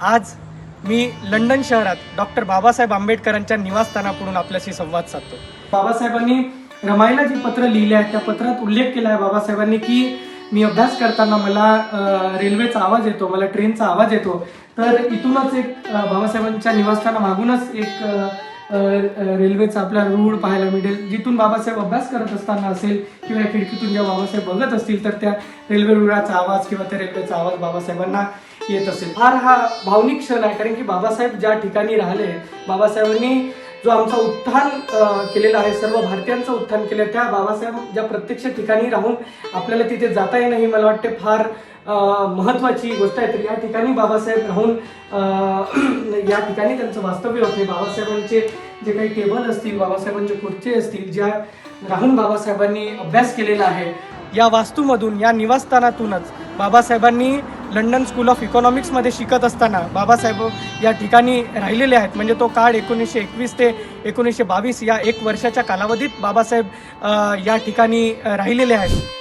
आज मी लंडन शहरात डॉक्टर बाबासाहेब आंबेडकरांच्या निवासस्थानाकडून आपल्याशी संवाद साधतो. बाबासाहेबांनी रमायला जी पत्र लिहिले आहेत त्या पत्रात उल्लेख केला आहे बाबासाहेबांनी की मी अभ्यास करताना मला रेल्वेचा आवाज येतो मला ट्रेनचा आवाज येतो. तर इथूनच एक बाबासाहेबांच्या निवासस्थाना मागूनच एक रेल्वेचा आपला रूळ पाहायला मिळेल. जिथून बाबासाहेब अभ्यास करत असताना असेल किंवा या खिडकीतून जेव्हा बाबासाहेब बघत असतील तर त्या रेल्वे रुळाचा आवाज किंवा त्या रेल्वेचा आवाज बाबासाहेबांना येत असेल. फार हा भावनिक क्षण आहे कारण की बाबासाहेब ज्या ठिकाणी राहिले बाबासाहेबांनी जो आमचा उत्थान केलेला आहे सर्व भारतीयांचं उत्थान केलं त्या बाबासाहेब ज्या प्रत्यक्ष ठिकाणी राहून आपल्याला तिथे जाता येणं ही मला वाटते फार महत्त्वाची महत्वाची गोष्ट आहे. तर या ठिकाणी बाबासाहेब राहून या ठिकाणी त्यांचं वास्तव्य होते. बाबासाहेबांचे जे काही टेबल असतील बाबासाहेबांचे खुर्चे असतील ज्या राहून बाबासाहेबांनी अभ्यास केलेला आहे या वास्तूमधून या निवासस्थानातूनच बाबासाहेबांनी लंडन स्कूल ऑफ इकॉनॉमिक्समध्ये शिकत असताना बाबासाहेब या ठिकाणी राहिलेले आहेत. म्हणजे तो काळ एकोणीसशे एकवीस ते एकोणीसशे बावीस या एक वर्षाच्या कालावधीत बाबासाहेब या ठिकाणी राहिलेले आहेत.